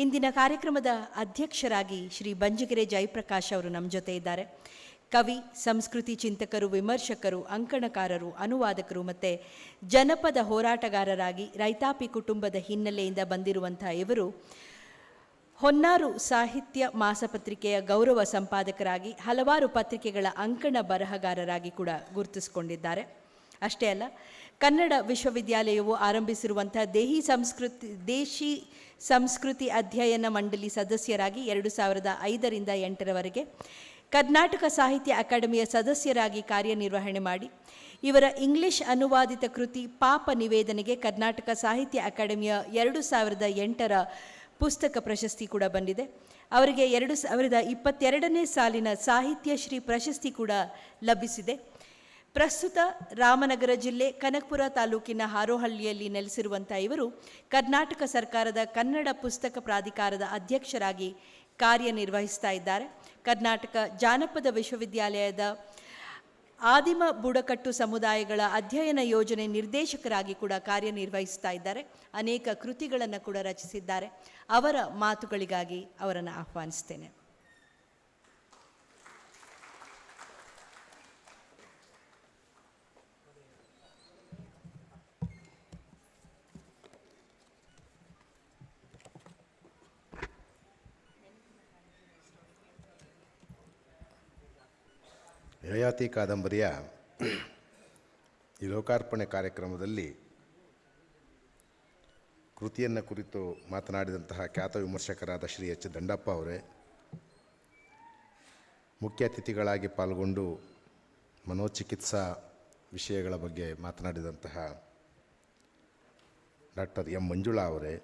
ಇಂದಿನ ಕಾರ್ಯಕ್ರಮದ ಅಧ್ಯಕ್ಷರಾಗಿ ಶ್ರೀ ಬಂಜಗೆರೆ ಜಯಪ್ರಕಾಶ್ ಅವರು ನಮ್ಮ ಜೊತೆ ಇದ್ದಾರೆ. ಕವಿ, ಸಂಸ್ಕೃತಿ ಚಿಂತಕರು, ವಿಮರ್ಶಕರು, ಅಂಕಣಕಾರರು, ಅನುವಾದಕರು ಮತ್ತು ಜನಪದ ಹೋರಾಟಗಾರರಾಗಿ ರೈತಾಪಿ ಕುಟುಂಬದ ಹಿನ್ನೆಲೆಯಿಂದ ಬಂದಿರುವಂಥ ಇವರು ಹೊನ್ನಾರು ಸಾಹಿತ್ಯ ಮಾಸಪತ್ರಿಕೆಯ ಗೌರವ ಸಂಪಾದಕರಾಗಿ ಹಲವಾರು ಪತ್ರಿಕೆಗಳ ಅಂಕಣ ಬರಹಗಾರರಾಗಿ ಕೂಡ ಗುರುತಿಸಿಕೊಂಡಿದ್ದಾರೆ. ಅಷ್ಟೇ ಅಲ್ಲ ಕನ್ನಡ ವಿಶ್ವವಿದ್ಯಾಲಯವು ಆರಂಭಿಸಿರುವಂಥ ದೇಹಿ ಸಂಸ್ಕೃತಿ, ದೇಶಿ ಸಂಸ್ಕೃತಿ ಅಧ್ಯಯನ ಮಂಡಳಿ ಸದಸ್ಯರಾಗಿ ಎರಡು ಸಾವಿರದ ಐದರಿಂದ ಎಂಟರವರೆಗೆ ಕರ್ನಾಟಕ ಸಾಹಿತ್ಯ ಅಕಾಡೆಮಿಯ ಸದಸ್ಯರಾಗಿ ಕಾರ್ಯನಿರ್ವಹಣೆ ಮಾಡಿ. ಇವರ ಇಂಗ್ಲಿಷ್ ಅನುವಾದಿತ ಕೃತಿ ಪಾಪ ನಿವೇದನೆಗೆ ಕರ್ನಾಟಕ ಸಾಹಿತ್ಯ ಅಕಾಡೆಮಿಯ ಎರಡು ಸಾವಿರದ ಎಂಟರ ಪುಸ್ತಕ ಪ್ರಶಸ್ತಿ ಕೂಡ ಬಂದಿದೆ. ಅವರಿಗೆ ಎರಡು ಸಾವಿರದ ಇಪ್ಪತ್ತೆರಡನೇ ಸಾಲಿನ ಸಾಹಿತ್ಯ ಶ್ರೀ ಪ್ರಶಸ್ತಿ ಕೂಡ ಲಭಿಸಿದೆ. ಪ್ರಸ್ತುತ ರಾಮನಗರ ಜಿಲ್ಲೆ ಕನಕಪುರ ತಾಲೂಕಿನ ಹಾರೋಹಳ್ಳಿಯಲ್ಲಿ ನೆಲೆಸಿರುವಂಥ ಇವರು ಕರ್ನಾಟಕ ಸರ್ಕಾರದ ಕನ್ನಡ ಪುಸ್ತಕ ಪ್ರಾಧಿಕಾರದ ಅಧ್ಯಕ್ಷರಾಗಿ ಕಾರ್ಯನಿರ್ವಹಿಸ್ತಾ ಇದ್ದಾರೆ. ಕರ್ನಾಟಕ ಜಾನಪದ ವಿಶ್ವವಿದ್ಯಾಲಯದ ಆದಿಮ ಬುಡಕಟ್ಟು ಸಮುದಾಯಗಳ ಅಧ್ಯಯನ ಯೋಜನೆ ನಿರ್ದೇಶಕರಾಗಿ ಕೂಡ ಕಾರ್ಯನಿರ್ವಹಿಸ್ತಾ ಇದ್ದಾರೆ. ಅನೇಕ ಕೃತಿಗಳನ್ನು ಕೂಡ ರಚಿಸಿದ್ದಾರೆ. ಅವರ ಮಾತುಗಳಿಗಾಗಿ ಅವರನ್ನು ಆಹ್ವಾನಿಸ್ತೇನೆ. ಯಯಾತಿ ಕಾದಂಬರಿಯ ಈ ಲೋಕಾರ್ಪಣೆ ಕಾರ್ಯಕ್ರಮದಲ್ಲಿ ಕೃತಿಯನ್ನು ಕುರಿತು ಮಾತನಾಡಿದಂತಹ ಖ್ಯಾತ ವಿಮರ್ಶಕರಾದ ಶ್ರೀ ಎಚ್ ದಂಡಪ್ಪ ಅವರೇ, ಮುಖ್ಯ ಅತಿಥಿಗಳಾಗಿ ಪಾಲ್ಗೊಂಡು ಮನೋಚಿಕಿತ್ಸಾ ವಿಷಯಗಳ ಬಗ್ಗೆ ಮಾತನಾಡಿದಂತಹ ಡಾಕ್ಟರ್ ಎಂ ಮಂಜುಳಾ ಅವರೇ,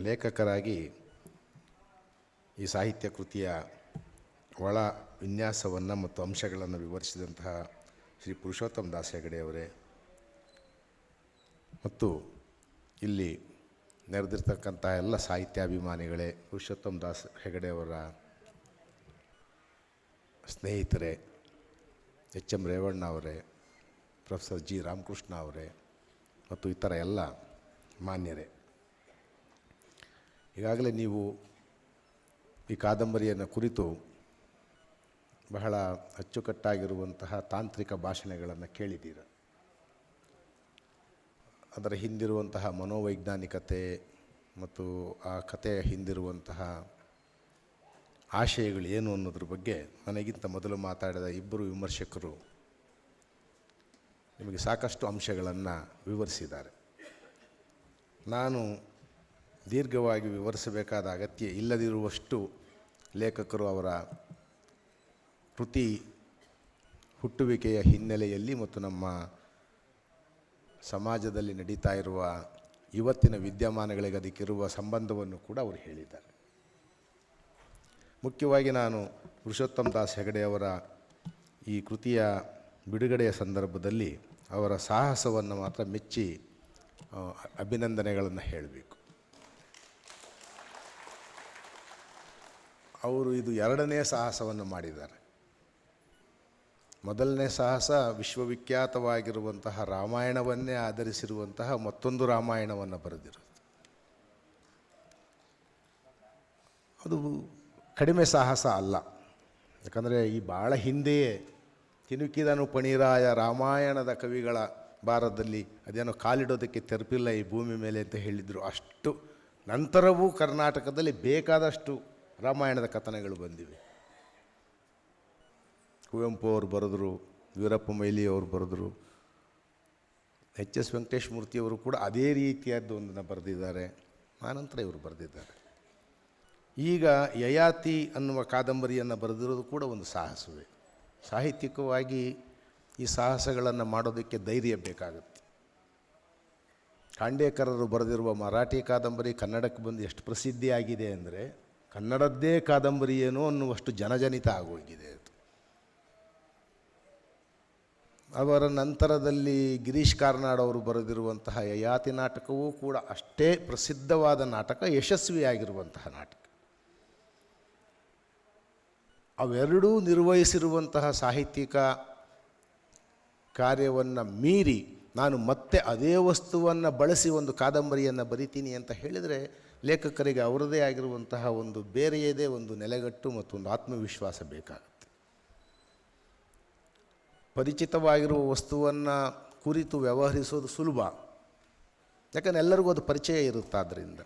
ಲೇಖಕರಾಗಿ ಈ ಸಾಹಿತ್ಯ ಕೃತಿಯ ಒಳ ವಿನ್ಯಾಸವನ್ನು ಮತ್ತು ಅಂಶಗಳನ್ನು ವಿವರಿಸಿದಂತಹ ಶ್ರೀ ಪುರುಷೋತ್ತಮ ದಾಸ್ ಹೆಗಡೆಯವರೇ ಮತ್ತು ಇಲ್ಲಿ ನೆರೆದಿರ್ತಕ್ಕಂಥ ಎಲ್ಲ ಸಾಹಿತ್ಯಾಭಿಮಾನಿಗಳೇ, ಪುರುಷೋತ್ತಮ ದಾಸ್ ಹೆಗಡೆಯವರ ಸ್ನೇಹಿತರೆ, ಎಚ್ ಎಂ ರೇವಣ್ಣ ಅವರೇ, ಪ್ರೊಫೆಸರ್ ಜಿ ರಾಮಕೃಷ್ಣ ಅವರೇ, ಮತ್ತು ಇತರ ಎಲ್ಲ ಮಾನ್ಯರೇ. ಈಗಾಗಲೇ ನೀವು ಈ ಕಾದಂಬರಿಯನ್ನು ಕುರಿತು ಬಹಳ ಅಚ್ಚುಕಟ್ಟಾಗಿರುವಂತಹ ತಾಂತ್ರಿಕ ಭಾಷಣಗಳನ್ನು ಕೇಳಿದ್ದೀರ. ಅದರ ಹಿಂದಿರುವಂತಹ ಮನೋವೈಜ್ಞಾನಿಕತೆ ಮತ್ತು ಆ ಕಥೆಯ ಹಿಂದಿರುವಂತಹ ಆಶಯಗಳು ಏನು ಅನ್ನೋದ್ರ ಬಗ್ಗೆ ನನಗಿಂತ ಮೊದಲು ಮಾತಾಡಿದ ಇಬ್ಬರು ವಿಮರ್ಶಕರು ನಿಮಗೆ ಸಾಕಷ್ಟು ಅಂಶಗಳನ್ನು ವಿವರಿಸಿದ್ದಾರೆ. ನಾನು ದೀರ್ಘವಾಗಿ ವಿವರಿಸಬೇಕಾದ ಅಗತ್ಯ ಇಲ್ಲದಿರುವಷ್ಟು ಲೇಖಕರು ಅವರ ಕೃತಿ ಹುಟ್ಟುವಿಕೆಯ ಹಿನ್ನೆಲೆಯಲ್ಲಿ ಮತ್ತು ನಮ್ಮ ಸಮಾಜದಲ್ಲಿ ನಡೀತಾ ಇರುವ ಇವತ್ತಿನ ವಿದ್ಯಮಾನಗಳಿಗೆ ಅದಕ್ಕಿರುವ ಸಂಬಂಧವನ್ನು ಕೂಡ ಅವರು ಹೇಳಿದ್ದಾರೆ. ಮುಖ್ಯವಾಗಿ ನಾನು ಪುರುಷೋತ್ತಮ ದಾಸ್ ಹೆಗಡೆ ಅವರ ಈ ಕೃತಿಯ ಬಿಡುಗಡೆಯ ಸಂದರ್ಭದಲ್ಲಿ ಅವರ ಸಾಹಸವನ್ನು ಮಾತ್ರ ಮೆಚ್ಚಿ ಅಭಿನಂದನೆಗಳನ್ನು ಹೇಳಬೇಕು. ಅವರು ಇದು ಎರಡನೇ ಸಾಹಸವನ್ನು ಮಾಡಿದ್ದಾರೆ. ಮೊದಲನೇ ಸಾಹಸ ವಿಶ್ವವಿಖ್ಯಾತವಾಗಿರುವಂತಹ ರಾಮಾಯಣವನ್ನೇ ಆಧರಿಸಿರುವಂತಹ ಮತ್ತೊಂದು ರಾಮಾಯಣವನ್ನು ಬರೆದಿರೋದು. ಅದು ಕಡಿಮೆ ಸಾಹಸ ಅಲ್ಲ. ಯಾಕಂದರೆ ಈ ಭಾಳ ಹಿಂದೆಯೇ ತಿನುಕಿದನು ಪಣಿರಾಯ ರಾಮಾಯಣದ ಕವಿಗಳ ಭಾರತದಲ್ಲಿ ಅದೇನೋ ಕಾಲಿಡೋದಕ್ಕೆ ತೆರಪಿಲ್ಲ ಈ ಭೂಮಿ ಮೇಲೆ ಅಂತ ಹೇಳಿದರು. ಅಷ್ಟು ನಂತರವೂ ಕರ್ನಾಟಕದಲ್ಲಿ ಬೇಕಾದಷ್ಟು ರಾಮಾಯಣದ ಕಥನಗಳು ಬಂದಿವೆ. ಕುವೆಂಪು ಅವರು ಬರೆದರು, ವೀರಪ್ಪ ಮೈಲಿ ಅವರು ಬರೆದರು, ಎಚ್ ಎಸ್ ವೆಂಕಟೇಶ್ ಮೂರ್ತಿಯವರು ಕೂಡ ಅದೇ ರೀತಿಯಾದ್ದು ಒಂದನ್ನು ಬರೆದಿದ್ದಾರೆ. ಆನಂತರ ಇವರು ಬರೆದಿದ್ದಾರೆ. ಈಗ ಯಯಾತಿ ಅನ್ನುವ ಕಾದಂಬರಿಯನ್ನು ಬರೆದಿರೋದು ಕೂಡ ಒಂದು ಸಾಹಸವೇ. ಸಾಹಿತ್ಯಿಕವಾಗಿ ಈ ಸಾಹಸಗಳನ್ನು ಮಾಡೋದಕ್ಕೆ ಧೈರ್ಯ ಬೇಕಾಗುತ್ತೆ. ಖಾಂಡೇಕರರು ಬರೆದಿರುವ ಮರಾಠಿ ಕಾದಂಬರಿ ಕನ್ನಡಕ್ಕೆ ಬಂದು ಎಷ್ಟು ಪ್ರಸಿದ್ಧಿಯಾಗಿದೆ ಅಂದರೆ, ಕನ್ನಡದ್ದೇ ಕಾದಂಬರಿ ಏನೋ ಅನ್ನುವಷ್ಟು ಜನಜನಿತ ಆಗೋಗಿದೆ ಅದು ಅವರ ನಂತರದಲ್ಲಿ ಗಿರೀಶ್ ಕಾರ್ನಾಡ್ ಅವರು ಬರೆದಿರುವಂತಹ ಯಯಾತಿ ನಾಟಕವೂ ಕೂಡ ಅಷ್ಟೇ ಪ್ರಸಿದ್ಧವಾದ ನಾಟಕ, ಯಶಸ್ವಿಯಾಗಿರುವಂತಹ ನಾಟಕ. ಅವೆರಡೂ ನಿರ್ವಹಿಸಿರುವಂತಹ ಸಾಹಿತ್ಯಿಕ ಕಾರ್ಯವನ್ನು ಮೀರಿ ನಾನು ಮತ್ತೆ ಅದೇ ವಸ್ತುವನ್ನು ಬಳಸಿ ಒಂದು ಕಾದಂಬರಿಯನ್ನು ಬರಿತೀನಿ ಅಂತ ಹೇಳಿದರೆ ಲೇಖಕರಿಗೆ ಅವರದೇ ಆಗಿರುವಂತಹ ಒಂದು ಬೇರೆಯದೇ ಒಂದು ನೆಲೆಗಟ್ಟು ಮತ್ತು ಒಂದು ಆತ್ಮವಿಶ್ವಾಸ ಬೇಕಾಗುತ್ತೆ. ಪರಿಚಿತವಾಗಿರುವ ವಸ್ತುವನ್ನು ಕುರಿತು ವ್ಯವಹರಿಸೋದು ಸುಲಭ. ಯಾಕಂದರೆ ಎಲ್ಲರಿಗೂ ಅದು ಪರಿಚಯ ಇರುತ್ತೆ ಆದ್ದರಿಂದ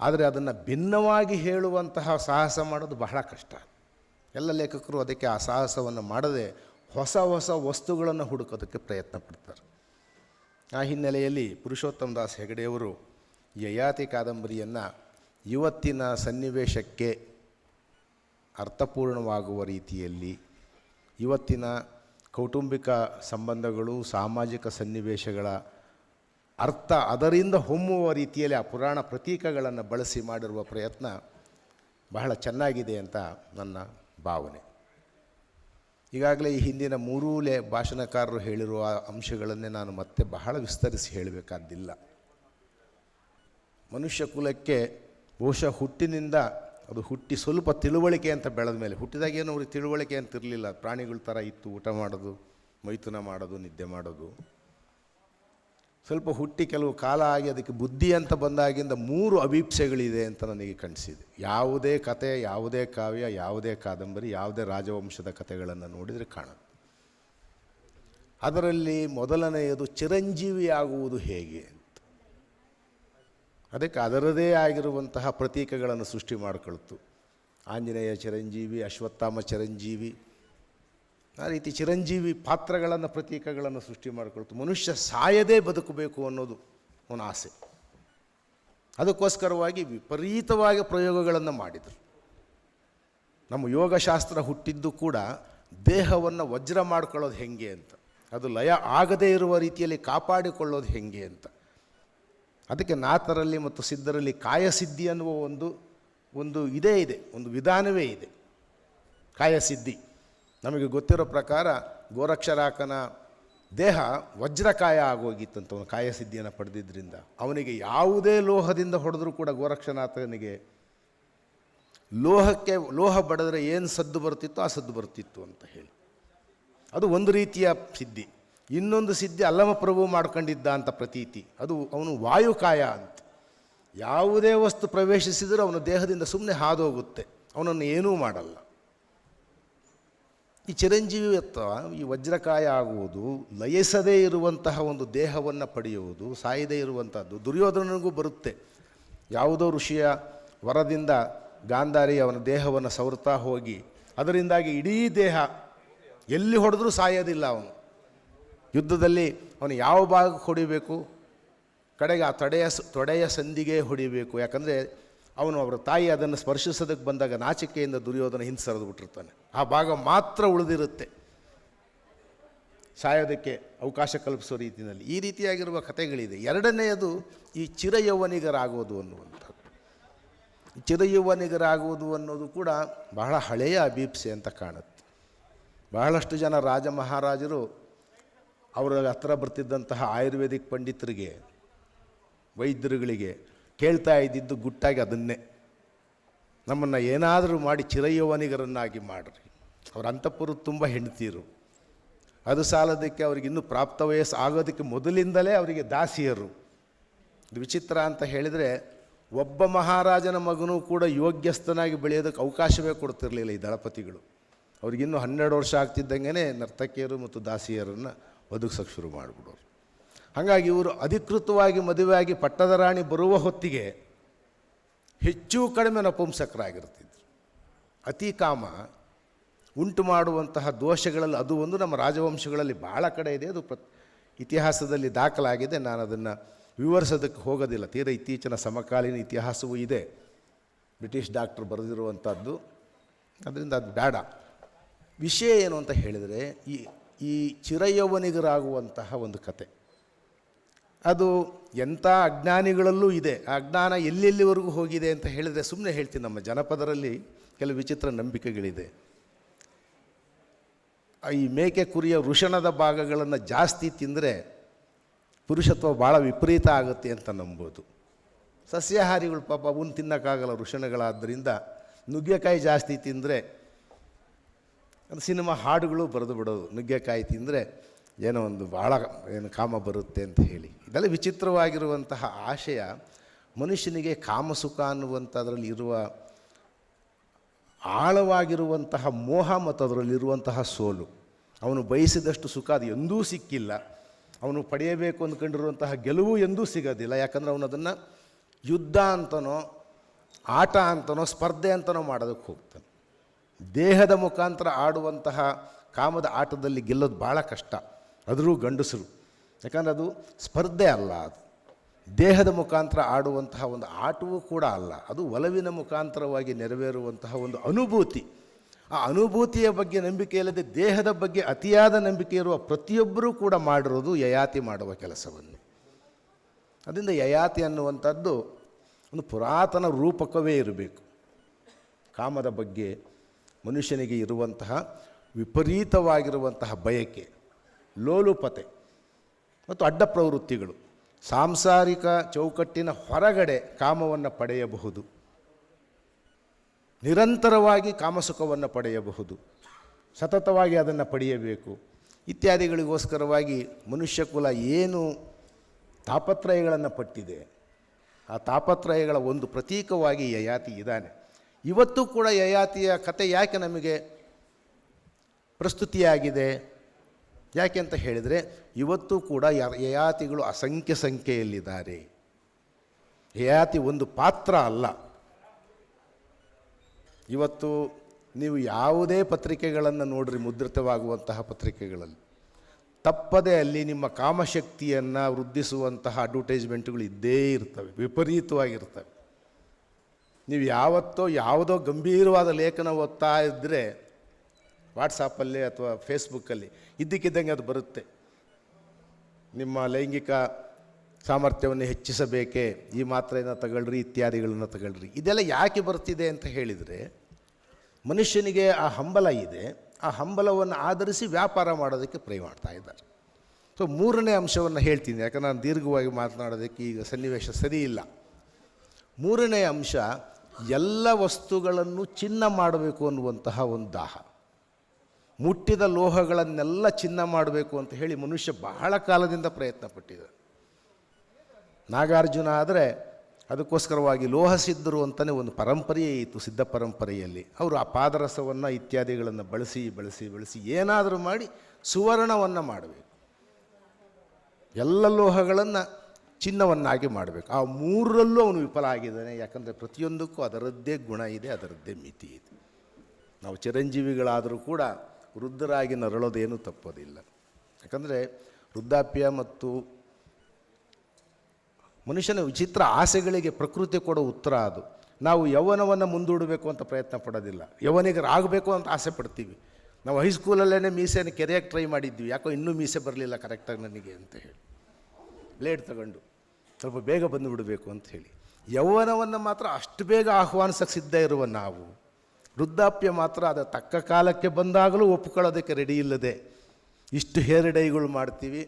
ಆದರೆ ಅದನ್ನು ಭಿನ್ನವಾಗಿ ಹೇಳುವಂತಹ ಸಾಹಸ ಮಾಡೋದು ಬಹಳ ಕಷ್ಟ. ಎಲ್ಲ ಲೇಖಕರು ಅದಕ್ಕೆ ಆ ಸಾಹಸವನ್ನು ಮಾಡದೆ ಹೊಸ ಹೊಸ ವಸ್ತುಗಳನ್ನು ಹುಡುಕೋದಕ್ಕೆ ಪ್ರಯತ್ನ ಪಡ್ತಾರೆ. ಆ ಹಿನ್ನೆಲೆಯಲ್ಲಿ ಪುರುಷೋತ್ತಮ ದಾಸ್ ಹೆಗಡೆಯವರು ಯಯಾತಿ ಕಾದಂಬರಿಯನ್ನು ಇವತ್ತಿನ ಸನ್ನಿವೇಶಕ್ಕೆ ಅರ್ಥಪೂರ್ಣವಾಗುವ ರೀತಿಯಲ್ಲಿ ಇವತ್ತಿನ ಕೌಟುಂಬಿಕ ಸಂಬಂಧಗಳು, ಸಾಮಾಜಿಕ ಸನ್ನಿವೇಶಗಳ ಅರ್ಥ ಅದರಿಂದ ಹೊಮ್ಮುವ ರೀತಿಯಲ್ಲಿ ಆ ಪುರಾಣ ಪ್ರತೀಕಗಳನ್ನು ಬಳಸಿ ಮಾಡಿರುವ ಪ್ರಯತ್ನ ಬಹಳ ಚೆನ್ನಾಗಿದೆ ಅಂತ ನನ್ನ ಭಾವನೆ. ಈಗಾಗಲೇ ಈ ಹಿಂದಿನ ಮೂರೂ ಲೇ ಭಾಷಣಕಾರರು ಹೇಳಿರುವ ಅಂಶಗಳನ್ನೇ ನಾನು ಮತ್ತೆ ಬಹಳ ವಿಸ್ತರಿಸಿ ಹೇಳಬೇಕಾದ್ದಿಲ್ಲ. ಮನುಷ್ಯ ಕುಲಕ್ಕೆ ಬಹುಶಃ ಹುಟ್ಟಿನಿಂದ ಅದು ಹುಟ್ಟಿ ಸ್ವಲ್ಪ ತಿಳುವಳಿಕೆ ಅಂತ ಬೆಳೆದ ಮೇಲೆ, ಹುಟ್ಟಿದಾಗ ಏನು ಅವ್ರಿಗೆ ತಿಳುವಳಿಕೆ ಅಂತ ಇರಲಿಲ್ಲ. ಪ್ರಾಣಿಗಳ ಥರ ಇತ್ತು, ಊಟ ಮಾಡೋದು, ಮೈಥುನ ಮಾಡೋದು, ನಿದ್ದೆ ಮಾಡೋದು. ಸ್ವಲ್ಪ ಹುಟ್ಟಿ ಕೆಲವು ಕಾಲ ಆಗಿ ಅದಕ್ಕೆ ಬುದ್ಧಿ ಅಂತ ಬಂದಾಗಿಂದ ಮೂರು ಅಭೀಪ್ಸೆಗಳಿದೆ ಅಂತ ನನಗೆ ಕಾಣಿಸಿದೆ. ಯಾವುದೇ ಕತೆ, ಯಾವುದೇ ಕಾವ್ಯ, ಯಾವುದೇ ಕಾದಂಬರಿ, ಯಾವುದೇ ರಾಜವಂಶದ ಕಥೆಗಳನ್ನು ನೋಡಿದರೆ ಕಾಣುತ್ತೆ. ಅದರಲ್ಲಿ ಮೊದಲನೆಯದು ಚಿರಂಜೀವಿ ಆಗುವುದು ಹೇಗೆ? ಅದಕ್ಕೆ ಅದರದೇ ಆಗಿರುವಂತಹ ಪ್ರತೀಕಗಳನ್ನು ಸೃಷ್ಟಿ ಮಾಡಿಕೊಳ್ತು. ಆಂಜನೇಯ ಚಿರಂಜೀವಿ, ಅಶ್ವತ್ಥಾಮ ಚಿರಂಜೀವಿ, ಆ ರೀತಿ ಚಿರಂಜೀವಿ ಪಾತ್ರಗಳನ್ನು, ಪ್ರತೀಕಗಳನ್ನು ಸೃಷ್ಟಿ ಮಾಡಿಕೊಳ್ತು. ಮನುಷ್ಯ ಸಾಯದೇ ಬದುಕಬೇಕು ಅನ್ನೋದು ಅವನ ಆಸೆ. ಅದಕ್ಕೋಸ್ಕರವಾಗಿ ವಿಪರೀತವಾಗಿ ಪ್ರಯೋಗಗಳನ್ನು ಮಾಡಿದರು. ನಮ್ಮ ಯೋಗಶಾಸ್ತ್ರ ಹುಟ್ಟಿದ್ದು ಕೂಡ ದೇಹವನ್ನು ವಜ್ರ ಮಾಡ್ಕೊಳ್ಳೋದು ಹೆಂಗೆ ಅಂತ. ಅದು ಲಯ ಆಗದೇ ಇರುವ ರೀತಿಯಲ್ಲಿ ಕಾಪಾಡಿಕೊಳ್ಳೋದು ಹೆಂಗೆ ಅಂತ. ಅದಕ್ಕೆ ನಾಥರಲ್ಲಿ ಮತ್ತು ಸಿದ್ಧರಲ್ಲಿ ಕಾಯಸಿದ್ಧಿ ಅನ್ನುವ ಒಂದು ಒಂದು ಇದೇ ಇದೆ, ಒಂದು ವಿಧಾನವೇ ಇದೆ. ಕಾಯಸಿದ್ಧಿ. ನಮಗೆ ಗೊತ್ತಿರೋ ಪ್ರಕಾರ ಗೋರಕ್ಷರಾಕನ ದೇಹ ವಜ್ರಕಾಯ ಆಗೋಗಿತ್ತಂತ ಅವನು ಕಾಯಸಿದ್ಧಿಯನ್ನು ಪಡೆದಿದ್ದರಿಂದ ಅವನಿಗೆ ಯಾವುದೇ ಲೋಹದಿಂದ ಹೊಡೆದರೂ ಕೂಡ ಗೋರಕ್ಷನಾಥನಿಗೆ ಲೋಹಕ್ಕೆ, ಲೋಹ ಬಡಿದ್ರೆ ಏನು ಸದ್ದು ಬರ್ತಿತ್ತು ಆ ಸದ್ದು ಬರ್ತಿತ್ತು ಅಂತ ಹೇಳಿ. ಅದು ಒಂದು ರೀತಿಯ ಸಿದ್ಧಿ. ಇನ್ನೊಂದು ಸಿದ್ಧಿ ಅಲ್ಲಮಪ್ರಭು ಮಾಡ್ಕೊಂಡಿದ್ದ ಅಂತ ಪ್ರತೀತಿ. ಅದು ಅವನು ವಾಯುಕಾಯ ಅಂತ. ಯಾವುದೇ ವಸ್ತು ಪ್ರವೇಶಿಸಿದರೂ ಅವನ ದೇಹದಿಂದ ಸುಮ್ಮನೆ ಹಾದೋಗುತ್ತೆ. ಅವನನ್ನು ಏನೂ ಮಾಡಲ್ಲ. ಈ ಚಿರಂಜೀವಿತ್ವ ಈ ವಜ್ರಕಾಯ ಆಗುವುದು, ಲಯಿಸದೇ ಇರುವಂತಹ ಒಂದು ದೇಹವನ್ನು ಪಡೆಯುವುದು, ಸಾಯದೇ ಇರುವಂಥದ್ದು ದುರ್ಯೋಧನನಿಗೂ ಬರುತ್ತೆ. ಯಾವುದೋ ಋಷಿಯ ವರದಿಂದ ಗಾಂಧಾರಿ ಅವನ ದೇಹವನ್ನು ಸವರ್ತಾ ಹೋಗಿ, ಅದರಿಂದಾಗಿ ಇಡೀ ದೇಹ ಎಲ್ಲಿ ಹೊಡೆದ್ರೂ ಸಾಯೋದಿಲ್ಲ ಅವನು. ಯುದ್ಧದಲ್ಲಿ ಅವನು ಯಾವ ಭಾಗಕ್ಕೆ ಹೊಡಿಬೇಕು? ಕಡೆಗೆ ಆ ತೊಡೆಯ ತೊಡೆಯ ಸಂಧಿಗೆ ಹೊಡಿಬೇಕು. ಯಾಕಂದರೆ ಅವನು ಅವರ ತಾಯಿ ಅದನ್ನು ಸ್ಪರ್ಶಿಸೋದಕ್ಕೆ ಬಂದಾಗ ನಾಚಿಕೆಯಿಂದ ದುರ್ಯೋಧನ ಹಿಂದೆ ಸರಿದು ಬಿಟ್ಟಿರ್ತಾನೆ. ಆ ಭಾಗ ಮಾತ್ರ ಉಳಿದಿರುತ್ತೆ. ಸಾಯೋದಕ್ಕೆ ಅವಕಾಶ ಕಲ್ಪಿಸೋ ರೀತಿಯಲ್ಲಿ. ಈ ರೀತಿಯಾಗಿರುವ ಕಥೆಗಳಿದೆ. ಎರಡನೆಯದು ಈ ಚಿರಯೌವನಿಗರಾಗೋದು ಅನ್ನುವಂಥದ್ದು. ಚಿರಯೌವನಿಗರಾಗುವುದು ಅನ್ನೋದು ಕೂಡ ಬಹಳ ಹಳೆಯ ಅಭೀಪ್ಸೆ ಅಂತ ಕಾಣುತ್ತೆ. ಬಹಳಷ್ಟು ಜನ ರಾಜ ಮಹಾರಾಜರು ಅವರ ಹತ್ರ ಬರ್ತಿದ್ದಂತಹ ಆಯುರ್ವೇದಿಕ್ ಪಂಡಿತರಿಗೆ, ವೈದ್ಯರುಗಳಿಗೆ ಕೇಳ್ತಾ ಇದ್ದಿದ್ದು ಗುಟ್ಟಾಗಿ ಅದನ್ನೇ. ನಮ್ಮನ್ನು ಏನಾದರೂ ಮಾಡಿ ಚಿರಯೌವನಿಗರನ್ನಾಗಿ ಮಾಡಿರಿ. ಅವರ ಅಂತಃಪುರ ತುಂಬ ಹೆಂಡತಿಯರು. ಅದು ಸಾಲದಕ್ಕೆ ಅವ್ರಿಗೆ ಇನ್ನೂ ಪ್ರಾಪ್ತ ವಯಸ್ಸು ಆಗೋದಕ್ಕೆ ಮೊದಲಿಂದಲೇ ಅವರಿಗೆ ದಾಸಿಯರು. ವಿಚಿತ್ರ ಅಂತ ಹೇಳಿದರೆ ಒಬ್ಬ ಮಹಾರಾಜನ ಮಗನೂ ಕೂಡ ಯೋಗ್ಯಸ್ಥನಾಗಿ ಬೆಳೆಯೋದಕ್ಕೆ ಅವಕಾಶವೇ ಕೊಡ್ತಿರಲಿಲ್ಲ ಈ ದಳಪತಿಗಳು. ಅವ್ರಿಗಿನ್ನೂ ಹನ್ನೆರಡು ವರ್ಷ ಆಗ್ತಿದ್ದಂಗೆ ನರ್ತಕಿಯರು ಮತ್ತು ದಾಸಿಯರನ್ನು ಒದಗಿಸೋಕೆ ಶುರು ಮಾಡಿಬಿಡೋರು. ಹಾಗಾಗಿ ಇವರು ಅಧಿಕೃತವಾಗಿ ಮದುವೆಯಾಗಿ ಪಟ್ಟದ ರಾಣಿ ಬರುವ ಹೊತ್ತಿಗೆ ಹೆಚ್ಚು ಕಡಿಮೆ ನಪುಂಸಕರಾಗಿರ್ತಿದ್ರು. ಅತಿ ಕಾಮ, ಉಂಟು ಮಾಡುವಂತಹ ದೋಷಗಳಲ್ಲಿ ಅದು ಒಂದು ನಮ್ಮ ರಾಜವಂಶಗಳಲ್ಲಿ ಭಾಳ ಕಡೆ ಇದೆ. ಅದು ಪ್ರ ಇತಿಹಾಸದಲ್ಲಿ ದಾಖಲಾಗಿದೆ. ನಾನು ಅದನ್ನು ವಿವರಿಸೋದಕ್ಕೆ ಹೋಗೋದಿಲ್ಲ. ತೀರ ಇತ್ತೀಚಿನ ಸಮಕಾಲೀನ ಇತಿಹಾಸವೂ ಇದೆ. ಬ್ರಿಟಿಷ್ ಡಾಕ್ಟರ್ ಬರೆದಿರುವಂಥದ್ದು. ಅದರಿಂದ ಅದು ಬೇಡ. ವಿಷಯ ಏನು ಅಂತ ಹೇಳಿದರೆ, ಈ ಈ ಚಿರಯೌವನಿಗರಾಗುವಂತಹ ಒಂದು ಕತೆ. ಅದು ಎಂಥ ಅಜ್ಞಾನಿಗಳಲ್ಲೂ ಇದೆ. ಆ ಅಜ್ಞಾನ ಎಲ್ಲೆಲ್ಲಿವರೆಗೂ ಹೋಗಿದೆ ಅಂತ ಹೇಳಿದರೆ ಸುಮ್ಮನೆ ಹೇಳ್ತೀನಿ ನಮ್ಮ ಜನಪದರಲ್ಲಿ ಕೆಲವು ವಿಚಿತ್ರ ನಂಬಿಕೆಗಳಿದೆ. ಈ ಮೇಕೆ ಕುರಿಯ ವೃಷಣದ ಭಾಗಗಳನ್ನು ಜಾಸ್ತಿ ತಿಂದರೆ ಪುರುಷತ್ವ ಭಾಳ ವಿಪರೀತ ಆಗುತ್ತೆ ಅಂತ ನಂಬೋದು. ಸಸ್ಯಾಹಾರಿಗಳು ಪಾಪ ಉನ್ ತಿನ್ನೋಕ್ಕಾಗಲ್ಲ ವೃಷಣಗಳಾದ್ದರಿಂದ ನುಗ್ಗೆಕಾಯಿ ಜಾಸ್ತಿ ತಿಂದರೆ ಅದು ಸಿನಿಮಾ ಹಾಡುಗಳು ಬರೆದು ಬಿಡೋದು. ನುಗ್ಗೆಕಾಯಿ ತಿಂದರೆ ಏನೋ ಒಂದು ಭಾಳ ಏನು ಕಾಮ ಬರುತ್ತೆ ಅಂತ ಹೇಳಿ. ಇದೆಲ್ಲ ವಿಚಿತ್ರವಾಗಿರುವಂತಹ ಆಶಯ ಮನುಷ್ಯನಿಗೆ ಕಾಮಸುಖ ಅನ್ನುವಂಥದ್ರಲ್ಲಿ ಇರುವ ಆಳವಾಗಿರುವಂತಹ ಮೋಹ ಮತ್ತು ಅದರಲ್ಲಿರುವಂತಹ ಸೋಲು. ಅವನು ಬಯಸಿದಷ್ಟು ಸುಖ ಅದು ಎಂದೂ ಸಿಕ್ಕಿಲ್ಲ. ಅವನು ಪಡೆಯಬೇಕು ಅಂದ್ಕೊಂಡಿರುವಂತಹ ಗೆಲುವು ಎಂದೂ ಸಿಗೋದಿಲ್ಲ. ಯಾಕಂದರೆ ಅವನು ಅದನ್ನು ಯುದ್ಧ ಅಂತನೋ, ಆಟ ಅಂತನೋ, ಸ್ಪರ್ಧೆ ಅಂತನೋ ಮಾಡೋದಕ್ಕೆ ಹೋಗ್ತಾನೆ. ದೇಹದ ಮುಖಾಂತರ ಆಡುವಂತಹ ಕಾಮದ ಆಟದಲ್ಲಿ ಗೆಲ್ಲೋದು ಭಾಳ ಕಷ್ಟ. ಅದರೂ ಗಂಡಸರು. ಯಾಕಂದರೆ ಅದು ಸ್ಪರ್ಧೆ ಅಲ್ಲ ಅದು. ದೇಹದ ಮುಖಾಂತರ ಆಡುವಂತಹ ಒಂದು ಆಟವೂ ಕೂಡ ಅಲ್ಲ. ಅದು ಒಲವಿನ ಮುಖಾಂತರವಾಗಿ ನೆರವೇರುವಂತಹ ಒಂದು ಅನುಭೂತಿ. ಆ ಅನುಭೂತಿಯ ಬಗ್ಗೆ ನಂಬಿಕೆ ಇಲ್ಲದೆ ದೇಹದ ಬಗ್ಗೆ ಅತಿಯಾದ ನಂಬಿಕೆ ಇರುವ ಪ್ರತಿಯೊಬ್ಬರೂ ಕೂಡ ಮಾಡಿರೋದು ಯಯಾತಿ ಮಾಡುವ ಕೆಲಸವನ್ನು. ಅದರಿಂದ ಯಯಾತಿ ಅನ್ನುವಂಥದ್ದು ಒಂದು ಪುರಾತನ ರೂಪಕವೇ ಇರಬೇಕು. ಕಾಮದ ಬಗ್ಗೆ ಮನುಷ್ಯನಿಗೆ ಇರುವಂತಹ ವಿಪರೀತವಾಗಿರುವಂತಹ ಬಯಕೆ, ಲೋಲುಪತೆ ಮತ್ತು ಅಡ್ಡ ಪ್ರವೃತ್ತಿಗಳು. ಸಾಂಸಾರಿಕ ಚೌಕಟ್ಟಿನ ಹೊರಗಡೆ ಕಾಮವನ್ನು ಪಡೆಯಬಹುದು. ನಿರಂತರವಾಗಿ ಕಾಮಸುಖವನ್ನು ಪಡೆಯಬಹುದು. ಸತತವಾಗಿ ಅದನ್ನು ಪಡೆಯಬೇಕು. ಇತ್ಯಾದಿಗಳಿಗೋಸ್ಕರವಾಗಿ ಮನುಷ್ಯ ಕುಲ ಏನು ತಾಪತ್ರಯಗಳನ್ನು ಪಟ್ಟಿದೆ, ಆ ತಾಪತ್ರಯಗಳ ಒಂದು ಪ್ರತೀಕವಾಗಿ ಯಯಾತಿ ಇದ್ದಾನೆ ಇವತ್ತು ಕೂಡ ಯಯಾತಿಯ ಕತೆ ಯಾಕೆ ನಮಗೆ ಪ್ರಸ್ತುತಿಯಾಗಿದೆ? ಯಾಕೆ ಅಂತ ಹೇಳಿದರೆ, ಇವತ್ತು ಕೂಡ ಯಯಾತಿಗಳು ಅಸಂಖ್ಯ ಸಂಖ್ಯೆಯಲ್ಲಿದ್ದಾರೆ. ಯಯಾತಿ ಒಂದು ಪಾತ್ರ ಅಲ್ಲ. ಇವತ್ತು ನೀವು ಯಾವುದೇ ಪತ್ರಿಕೆಗಳನ್ನು ನೋಡ್ರಿ, ಮುದ್ರಿತವಾಗುವಂತಹ ಪತ್ರಿಕೆಗಳಲ್ಲಿ. ತಪ್ಪದೇ ಅಲ್ಲಿ ನಿಮ್ಮ ಕಾಮಶಕ್ತಿಯನ್ನು ವೃದ್ಧಿಸುವಂತಹ ಅಡ್ವರ್ಟೈಸ್ಮೆಂಟ್ಗಳು ಇದ್ದೇ ಇರ್ತವೆ, ವಿಪರೀತವಾಗಿರ್ತವೆ. ನೀವು ಯಾವತ್ತೋ ಯಾವುದೋ ಗಂಭೀರವಾದ ಲೇಖನ ಓದ್ತಾ ಇದ್ದರೆ ವಾಟ್ಸಾಪಲ್ಲಿ ಅಥವಾ ಫೇಸ್ಬುಕ್ಕಲ್ಲಿ ಇದ್ದಕ್ಕಿದ್ದಂಗೆ ಅದು ಬರುತ್ತೆ. ನಿಮ್ಮ ಲೈಂಗಿಕ ಸಾಮರ್ಥ್ಯವನ್ನು ಹೆಚ್ಚಿಸಬೇಕೇ, ಈ ಮಾತ್ರೆಯನ್ನು ತಗೊಳ್ರಿ, ಇತ್ಯಾದಿಗಳನ್ನು ತಗೊಳ್ರಿ. ಇದೆಲ್ಲ ಯಾಕೆ ಬರ್ತಿದೆ ಅಂತ ಹೇಳಿದರೆ, ಮನುಷ್ಯನಿಗೆ ಆ ಹಂಬಲ ಇದೆ. ಆ ಹಂಬಲವನ್ನು ಆಧರಿಸಿ ವ್ಯಾಪಾರ ಮಾಡೋದಕ್ಕೆ ಪ್ರೈ ಮಾಡ್ತಾ ಇದ್ದಾರೆ. ಸೊ, ಮೂರನೇ ಅಂಶವನ್ನು ಹೇಳ್ತೀನಿ. ಯಾಕಂದ್ರೆ ನಾನು ದೀರ್ಘವಾಗಿ ಮಾತನಾಡೋದಕ್ಕೆ ಈಗ ಸನ್ನಿವೇಶ ಸರಿ ಇಲ್ಲ ಮೂರನೇ ಅಂಶ ಎಲ್ಲ ವಸ್ತುಗಳನ್ನು ಚಿನ್ನ ಮಾಡಬೇಕು ಅನ್ನುವಂತಹ ಒಂದು ದಾಹ. ಮುಟ್ಟಿದ ಲೋಹಗಳನ್ನೆಲ್ಲ ಚಿನ್ನ ಮಾಡಬೇಕು ಅಂತ ಹೇಳಿ ಮನುಷ್ಯ ಬಹಳ ಕಾಲದಿಂದ ಪ್ರಯತ್ನ ಪಟ್ಟಿದೆ ನಾಗಾರ್ಜುನ ಆದರೆ ಅದಕ್ಕೋಸ್ಕರವಾಗಿ ಲೋಹ ಸಿದ್ಧರು ಅಂತಲೇ ಒಂದು ಪರಂಪರೆಯೇ ಇತ್ತು, ಸಿದ್ಧ ಪರಂಪರೆಯಲ್ಲಿ. ಅವರು ಆ ಪಾದರಸವನ್ನು ಇತ್ಯಾದಿಗಳನ್ನು ಬಳಸಿ ಬಳಸಿ ಬಳಸಿ ಏನಾದರೂ ಮಾಡಿ ಸುವರ್ಣವನ್ನು ಮಾಡಬೇಕು. ಎಲ್ಲ ಲೋಹಗಳನ್ನು ಚಿನ್ನವನ್ನಾಗಿ ಮಾಡಬೇಕು. ಆ ಮೂರರಲ್ಲೂ ಅವನು ವಿಫಲ ಆಗಿದ್ದಾನೆ. ಯಾಕಂದರೆ ಪ್ರತಿಯೊಂದಕ್ಕೂ ಅದರದ್ದೇ ಗುಣ ಇದೆ, ಅದರದ್ದೇ ಮಿತಿ ಇದೆ. ನಾವು ಚಿರಂಜೀವಿಗಳಾದರೂ ಕೂಡ ವೃದ್ಧರಾಗಿ ನರಳೋದೇನೂ ತಪ್ಪೋದಿಲ್ಲ. ಯಾಕಂದರೆ ವೃದ್ಧಾಪ್ಯ ಮತ್ತು ಮನುಷ್ಯನ ವಿಚಿತ್ರ ಆಸೆಗಳಿಗೆ ಪ್ರಕೃತಿ ಕೊಡೋ ಉತ್ತರ ಅದು. ನಾವು ಯೌವನವನ್ನು ಮುಂದೂಡಬೇಕು ಅಂತ ಪ್ರಯತ್ನ ಪಡೋದಿಲ್ಲ. ಯೌವನಿಗರಾಗಬೇಕು ಅಂತ ಆಸೆ ಪಡ್ತೀವಿ. ನಾವು ಹೈಸ್ಕೂಲಲ್ಲೇ ಮೀಸೆಯನ್ನು ಕೆರೆಯಕ್ಕೆ ಟ್ರೈ ಮಾಡಿದ್ವಿ. ಯಾಕೋ ಇನ್ನೂ ಮೀಸೆ ಬರಲಿಲ್ಲ ಕರೆಕ್ಟಾಗಿ ನನಗೆ ಅಂತ ಹೇಳಿ. ಲೇಟ್ ತಗೊಂಡು. ಸ್ವಲ್ಪ ಬೇಗ ಬಂದು ಬಿಡಬೇಕು ಅಂತ ಹೇಳಿ. ಯೌವನವನ್ನು ಮಾತ್ರ ಅಷ್ಟು ಬೇಗ ಆಹ್ವಾನಿಸಕ್ಕೆ ಸಿದ್ಧ ಇರುವ ನಾವು, ವೃದ್ಧಾಪ್ಯ ಮಾತ್ರ ಅದರ ತಕ್ಕ ಕಾಲಕ್ಕೆ ಬಂದಾಗಲೂ ಒಪ್ಕೊಳ್ಳೋದಕ್ಕೆ ರೆಡಿ ಇಲ್ಲದೆ ಇಷ್ಟು ಹೇರ್ ಡೈಗಳು ಮಾಡ್ತೀವಿ